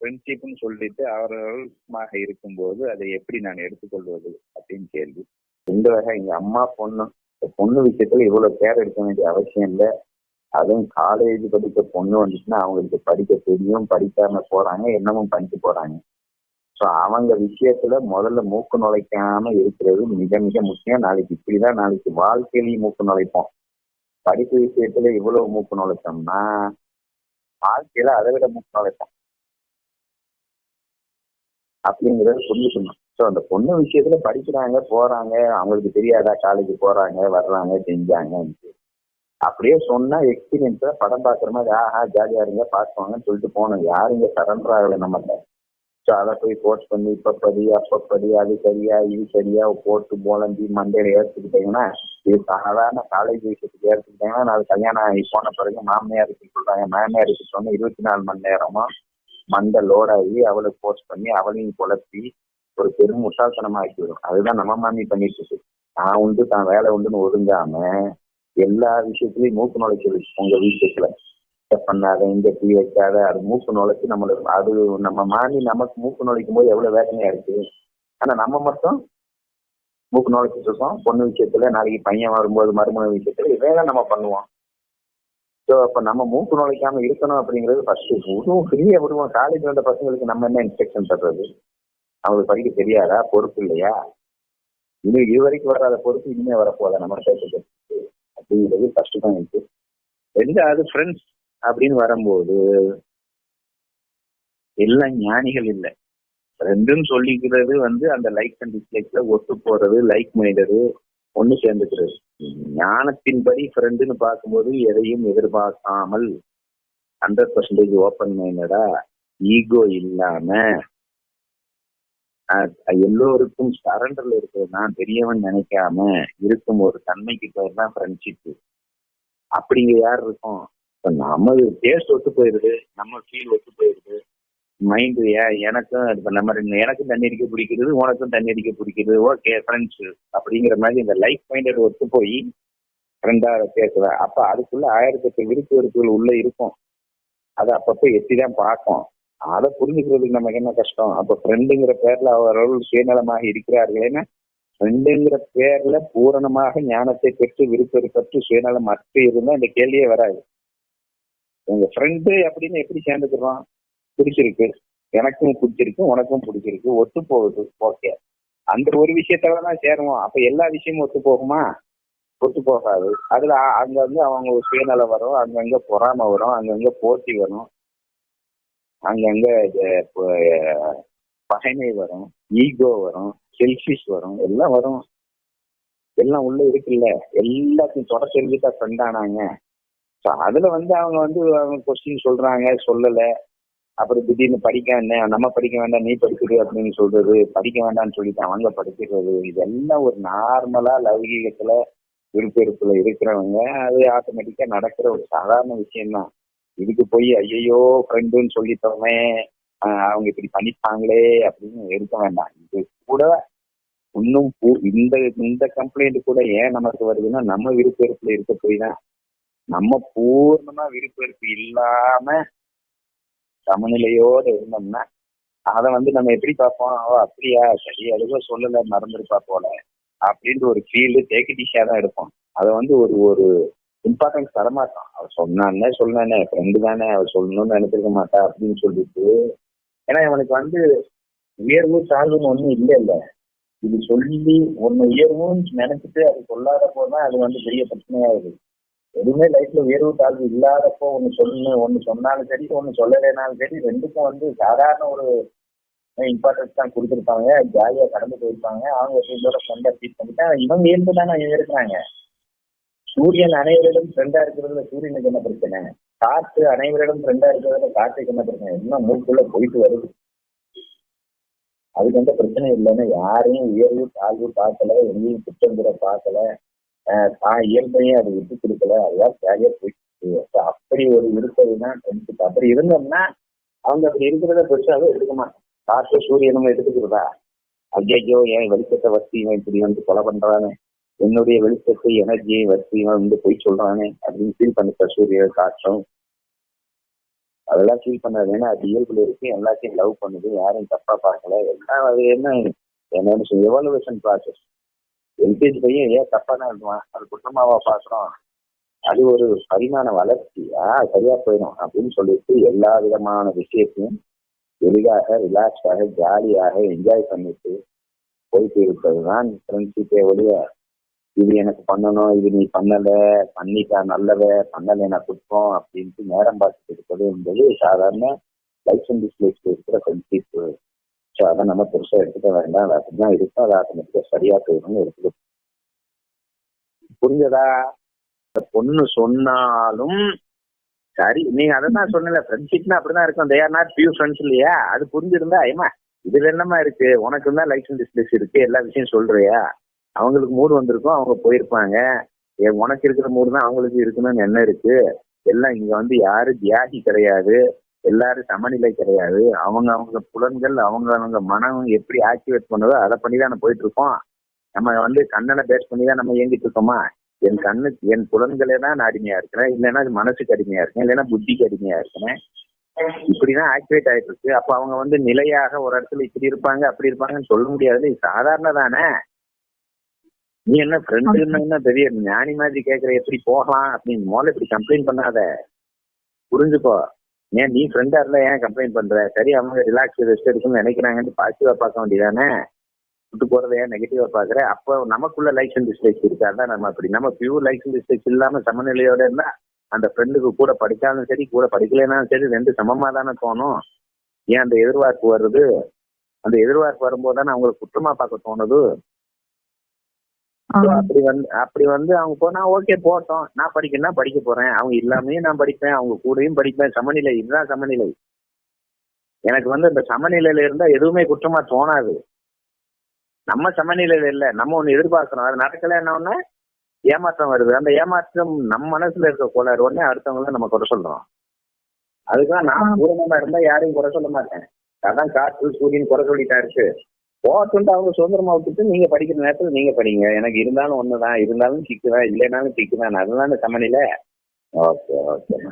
ஃப்ரெண்ட்ஷிப்னு சொல்லிட்டு அவர்களுமாக இருக்கும்போது அதை எப்படி நான் எடுத்துக்கொள்வது அப்படின்னு கேள்வி. இந்த வகை எங்க அம்மா பொண்ணு பொண்ணு விஷயத்துல இவ்வளவு கேர் எடுக்க வேண்டிய அவசியம் இல்லை. அதுவும் காலேஜ் படிக்க பொண்ணு வந்துச்சுன்னா அவங்களுக்கு படிக்க தெரியும் படிக்காம போறாங்க என்னமும் பண்ணிட்டு போறாங்க. ஸோ அவங்க விஷயத்துல முதல்ல மூக்கு நுழைக்காம இருக்கிறது மிக மிக முக்கியம். நாளைக்கு இப்படிதான் நாளைக்கு வாழ்க்கையிலையும் மூக்கு நுழைப்போம். படிப்பு விஷயத்துல இவ்வளவு மூக்கு நுழைச்சோம்னா வாழ்க்கையில அதை விட மூக்கு நுழைப்போம். அப்படிங்கறத புரிஞ்சுக்கணும் ஸோ அந்த பொண்ணு விஷயத்துல படிக்கிறாங்க போறாங்க அவங்களுக்கு தெரியாதா காலேஜ் போறாங்க வர்றாங்க செஞ்சாங்க. அப்படியே சொன்னா எக்ஸ்பீரியன்ஸா படம் பாக்குற மாதிரி ஆஹா ஜாலியா இருங்க பாக்குவாங்கன்னு சொல்லிட்டு போனோம். யாருங்க சரண்டர் ஆகல நம்மகிட்ட. ஸோ அதை போய் போஸ்ட் பண்ணி இப்ப படி அப்ப படி அது சரியா இது சரியா போட்டு போலந்தி மண்டையில ஏற்றுக்கிட்டீங்கன்னா இது சாதாரண காலேஜ் விஷயத்துக்கு ஏற்றுக்கிட்டீங்கன்னா நான் கல்யாணம் ஆகி போன பிறகு மாமியாருக்கு சொல்றாங்க. மாமியாருக்கு சொன்ன இருபத்தி நாலு மணி நேரமும் மண்டை லோடாகி அவளை போஸ்ட் பண்ணி அவளையும் குழப்பி ஒரு பெரும் முட்டாள்தனமா ஆக்கிவிடும் அதுதான் நம்ம மாமி பண்ணிட்டு இருக்கு நான் உண்டு தான் வேலை உண்டுன்னு ஒதுங்காம எல்லா விஷயத்துலயும் மூக்கு நுழைச்சல் உங்க விஷயத்துல பண்ணாத இந்த டீ வைக்காத அது மூக்கு நுழைச்சு நம்மளுக்கு அது நம்ம மாமி நமக்கு மூக்கு நுழைக்கும் போது எவ்வளவு வேதனையா இருக்கு. ஆனா நம்ம மட்டும் மூக்கு நுழைச்சிட்டு இருக்கோம். பொண்ணு விஷயத்துல நாளைக்கு பையன் வரும்போது மருமக விஷயத்துல இதெல்லாம் நம்ம பண்ணுவோம். ஸோ அப்ப நம்ம மூக்கு நுழைக்காம இருக்கணும் அப்படிங்கிறது ஃபர்ஸ்ட் விடுவோம் ஃப்ரீயா விடுவோம். காலேஜ் வந்த பசங்களுக்கு நம்ம என்ன இன்ஸ்ட்ரக்ஷன் தர்றது? அவங்களுக்கு படிக்க தெரியாதா? பொறுப்பு இல்லையா? இது இதுவரைக்கும் வராத பொறுப்பு இனிமே வரப்போதா நம்ம கேட்டு அப்படிங்கிறது ஃபர்ஸ்ட் தான் இருக்கு ரெண்டாவது ஃப்ரெண்ட்ஸ் அப்படின்னு வரும்போது எல்லாம் ஞானிகள் இல்லை. ரெண்டுன்னு சொல்லிக்கிறது வந்து அந்த லைக் அண்ட் டிஸ்லைக்ல ஒத்து போறது லைக் மைண்டது ஒண்ணு சேர்ந்துக்கிறது. ஞானத்தின்படி ஃப்ரெண்டுன்னு பார்க்கும்போது எதையும் எதிர்பார்க்காமல் ஹண்ட்ரட் பர்சன்டேஜ் ஓப்பன் மைண்டடா ஈகோ இல்லாம எல்லோருக்கும் சரண்டர்ல இருக்கிறது பெரியவன் நினைக்காம இருக்கும் ஒரு தன்மைக்கு பேர் தான் ஃப்ரெண்ட்ஷிப் அப்படிங்க யார் இருக்கும்? நமது நம்ம டேஸ்ட் ஒத்து போயிருது நம்ம ஃபீல் ஒத்து போயிருது. மைண்டு எனக்கும் இப்ப நம்ம எனக்கும் தண்ணி அடிக்க பிடிக்கிறது உனக்கும் தண்ணி அடிக்க பிடிக்கிறது. ஓகே ஃப்ரெண்ட்ஸ் அப்படிங்கிற மாதிரி இந்த லைஃப் மைண்டட் ஒத்து போய் ஃப்ரெண்டா பேசுவேன். அப்ப அதுக்குள்ள ஆயிரத்தி எட்டு விருப்பு வெறுப்புகள் உள்ள இருக்கும். அதை அப்பப்போ எட்டி தான் பார்க்கும் அதை புரிஞ்சுக்கிறதுக்கு நமக்கு என்ன கஷ்டம்? அப்ப ஃப்ரெண்டுங்கிற பேர்ல அவர்கள் சுயநலமாக இருக்கிறார்களேன்னா ஃப்ரெண்டுங்கிற பேர்ல பூரணமாக ஞானத்தை பெற்று விருப்பெருப்பற்று சுயநலம் அற்று இருந்தா இந்த கேள்வியே வராது. உங்க ஃப்ரெண்டு அப்படின்னு எப்படி சேர்ந்துக்கிறோம்? பிடிச்சிருக்கு. எனக்கும் பிடிச்சிருக்கு உனக்கும் பிடிச்சிருக்கு. ஒத்து போகுது ஓகே அந்த ஒரு விஷயத்துல தான் சேருவோம். அப்ப எல்லா விஷயமும் ஒத்து போகுமா? ஒத்து போகாது. அதுல அங்க வந்து அவங்க சுயநலம் வரும் அங்கங்க பொறாம வரும் அங்கங்க போட்டி வரும் அங்கங்க பகைமை வரும் ஈகோ வரும் செல்ஃபிஷ் வரும் எல்லாம் வரும். எல்லாம் உள்ள இருக்குல்ல. எல்லாத்தையும் தொட தெரிஞ்சுட்டா ஃப்ரெண்ட் ஆனாங்க. ஸோ அதுல வந்து அவங்க வந்து அவங்க கொஸ்டின் சொல்றாங்க சொல்லலை. அப்புறம் திடீர்னு படிக்க நம்ம படிக்க வேண்டாம் நீ படிக்கிறது அப்படின்னு சொல்றது படிக்க வேண்டாம்னு சொல்லிட்டு அவங்க படிக்கிறது இதெல்லாம் ஒரு நார்மலா லௌகீகத்துல விருப்பெருப்புல இருக்கிறவங்க அது ஆட்டோமேட்டிக்கா நடக்கிற ஒரு சாதாரண விஷயம்தான். இதுக்கு போய் ஐயையோ ஃப்ரெண்டுன்னு சொல்லிட்டோமே அவங்க இப்படி பண்ணிட்டாங்களே அப்படின்னு இருக்க வேண்டாம். இது கூட இன்னும் இந்த இந்த கம்ப்ளைண்ட் கூட ஏன் நமக்கு வருதுன்னா நம்ம விருப்பெருப்புல இருக்க போய் தான் நம்ம பூர்ணமா விருப்பெருப்பு இல்லாம சமநிலையோட இருந்தோம்னா அதை வந்து நம்ம எப்படி பார்ப்போம்? ஓ அப்படியா? சரி அதுவும் சொல்லல மறந்துருப்பா போல. அப்படின்ற ஒரு ஃபீல் தேக்கிட்டிஷா தான் எடுப்போம். அதை வந்து ஒரு ஒரு இம்பார்ட்டன்ஸ் தரமாட்டோம். அவர் சொன்னானே சொன்னானே ஃப்ரெண்டு தானே அவர் சொல்லணும்னு நினைச்சிருக்க மாட்டா அப்படின்னு சொல்லிட்டு. ஏன்னா இவனுக்கு வந்து உயர்வு தாழ்வுன்னு ஒன்றும் இல்லை இல்லை இது சொல்லி ஒன்னு உயர்வுன்னு நினைச்சிட்டு அது சொல்லாத போதான் அது வந்து பெரிய பிரச்சனையாகுது எதுவுமே லைஃப்ல உயர்வு தாழ்வு இல்லாதப்போ ஒன்னு சொல்லணும் ஒன்னு சொன்னாலும் சரி ஒண்ணு சொல்லலைனாலும் சரி ரெண்டுக்கும் வந்து சாதாரண ஒரு இம்பார்ட்டன்ஸ் தான் கொடுத்துருப்பாங்க. ஜாலியா கடந்து போயிருப்பாங்க. அவங்க ஃப்ரெண்டோட ஃப்ரெண்டா ட்ரீட் பண்ணிட்டா இவங்க இருந்து தானே இவங்க இருக்கிறாங்க. சூரியன் அனைவரிடம் ஃப்ரெண்டா இருக்கிறதுல சூரியனுக்கு என்ன பிரச்சனை? காற்று அனைவரிடம் ஃப்ரெண்டா இருக்கிறதுல காற்றுக்கு என்ன பிரச்சனை? இன்னும் மூக்குள்ள போயிட்டு வருது. அதுக்கு எந்த பிரச்சனையும் இல்லைன்னா யாரையும் உயர்வு தாழ்வு பார்க்கல எங்கேயும் குற்றம் கூட பார்க்கல. தான் இயல்பையும் அதை விட்டு கொடுக்கல. அதுதான் சரியா போயிட்டு அப்படி ஒரு இருப்பதுதான் ஃப்ரெண்ட்ஷிப் அப்படி இருந்தோம்னா அவங்க அப்படி இருக்கிறத பெருசாக எடுக்க மாட்டோம் காற்று சூரியனும் எடுத்துக்கிறதா? ஐயோ என் வெளிச்சத்தை வச்சு இப்படி வந்து கொலை பண்றானே? என்னுடைய வெளிச்சத்தை எனர்ஜியை வசதி வந்து போய் சொல்றானே? அப்படின்னு ஃபீல் பண்ணிட்ட சூரிய காற்றும். அதெல்லாம் ஃபீல் பண்ணாது. ஏன்னா அது இயல்புல இருக்கு. எல்லாத்தையும் லவ் பண்ணுது. யாரும் தப்பா பார்க்கல. எல்லாம் அது என்ன என்ன எவாலுவேஷன் ப்ராசஸ் எல்கேஜி பையன் ஏன் தப்பா தான் அது குற்றமாவா பாக்குறோம் அது ஒரு பரிமாண வளர்ச்சியா சரியா போயிடும் அப்படின்னு சொல்லிட்டு எல்லா விதமான விஷயத்தையும் எளிதாக ரிலாக்ஸாக ஜாலியாக என்ஜாய் பண்ணிட்டு போயிட்டு இருப்பது தான் ஃப்ரெண்ட்ஷிப்பே ஒழிய இது எனக்கு பண்ணணும் இது நீ பண்ணல பண்ணிட்டா நல்லவ பண்ணல நான் குற்றம் அப்படின்ட்டு நேரம் பார்த்துட்டு இருப்பது என்பது சாதாரண லைஃப் அண்ட் டிஸ்பிளேஸ்ல இருக்கிற ஃப்ரெண்ட்ஷிப் ஸோ அதை நம்ம பெருசா எடுத்துக்க வேண்டாம். அது அப்படிதான் இருக்கும் அது ஆட்டோமேட்டிக்கா சரியா போயிடும்னு எடுத்துக்க புரிஞ்சதா? இந்த பொண்ணு சொன்னாலும் சரி. நீங்க அதை தான் சொன்னல ஃப்ரெண்ட்ஷிப்னா அப்படிதான் இருக்கும். தேர் நாட் பியூ ஃப்ரெண்ட்ஸ் இல்லையா? அது புரிஞ்சிருந்தா ஏமா இதுல என்னமா இருக்கு? உனக்கு தான் லைஃப் அண்ட் டிஸ்பிளேஸ் இருக்கு. எல்லா விஷயம் சொல்றியா? அவங்களுக்கு மூடு வந்திருக்கும். அவங்க போயிருப்பாங்க. உனக்கு இருக்கிற மூடு தான் அவங்களுக்கு இருக்கணும்னு என்ன இருக்கு? எல்லாம் இங்க வந்து யாரு தியாகி கிடையாது. எல்லாரும் சமநிலை கிடையாது. அவங்க அவங்க புலன்கள் அவங்க அவங்க மனம் எப்படி ஆக்டிவேட் பண்ணுதோ அதை பண்ணி தான் போயிட்டு இருக்கோம் நம்ம வந்து கண்ணனை பேஸ் பண்ணி தான் நம்ம இயங்கிட்டு இருக்கோமா? என் கண்ணு என் புலன்களே தான் நான் அடிமையா இருக்கிறேன். இல்லைன்னா அது மனசுக்கு அடிமையா இருக்கேன். இல்லைன்னா புத்திக்கு அடிமையா இருக்கிறேன் இப்படிதான் ஆக்டிவேட் ஆயிட்டு இருக்கு அப்ப அவங்க வந்து நிலையாக ஒரு இடத்துல இப்படி இருப்பாங்க அப்படி இருப்பாங்கன்னு சொல்ல முடியாது இது சாதாரண தானே? நீ என்ன ஃப்ரெண்டுன்னு என்ன பெரிய ஞானி மாதிரி கேக்குற எப்படி போகலாம் அப்படின்னு முதல்ல இப்படி கம்ப்ளைண்ட் பண்ணாத. புரிஞ்சுக்கோ. ஏன் நீ ஃப்ரெண்டா இருந்தா ஏன் கம்ப்ளைண்ட் பண்ற? சரி அவங்க ரிலாக்ஸ் ரெஸ்ட் எடுக்கணும்னு நினைக்கிறாங்கன்னு பாசிட்டிவா பார்க்க வேண்டியதானே விட்டு போறத ஏன் நெகட்டிவா பாக்குற அப்போ நமக்குள்ள லைக்ஸ் அண்ட் டிஸ்லைக்ஸ் அதான் நம்ம அப்படி. நம்ம பியூர் லைக்ஸ் அண்ட் டிஸ்டேக்ஸ் இல்லாம சமநிலையோட இருந்தா அந்த ஃப்ரெண்டுக்கு கூட படிச்சாலும் சரி கூட படிக்கலைனாலும் சரி ரெண்டு சமமா தானே தோணும். ஏன் அந்த எதிர்பார்ப்பு வருது? அந்த எதிர்பார்ப்பு வரும்போது தானே அவங்களுக்கு குற்றமா பார்க்க தோணுது? அப்படி வந்து அப்படி வந்து அவங்க போனா ஓகே போட்டோம். நான் படிக்கணும்னா படிக்க போறேன். அவங்க இல்லாமே நான் படிப்பேன். அவங்க கூடயும் படிப்பேன். சமநிலை இதுதான் சமநிலை. எனக்கு வந்து இந்த சமநிலையில இருந்தா எதுவுமே குற்றமா தோணாது. நம்ம சமநிலையில இல்ல. நம்ம ஒண்ணு எதிர்பார்க்கிறோம் அது நடக்கல என்ன ஏமாற்றம் வருது. அந்த ஏமாற்றம் நம்ம மனசுல இருக்க கோளாறு. உடனே அடுத்தவங்கள நம்ம குறை சொல்றோம். அதுதான் நான் பூரணமா இருந்தா யாரையும் குறை சொல்ல மாட்டேன். அதான் காற்று சூரியன் குறை சொல்லிட்டா இருக்கு அவங்க சுதந்திரமா விட்டுட்டு நீங்க படிக்கிற நேரத்துல நீங்க படிங்க. எனக்கு இருந்தாலும் ஒண்ணுதான் இருந்தாலும் சிக்குதான் இல்லைனாலும் சிக்குதான். அதுதான் இந்த சமநிலை. Okay okay.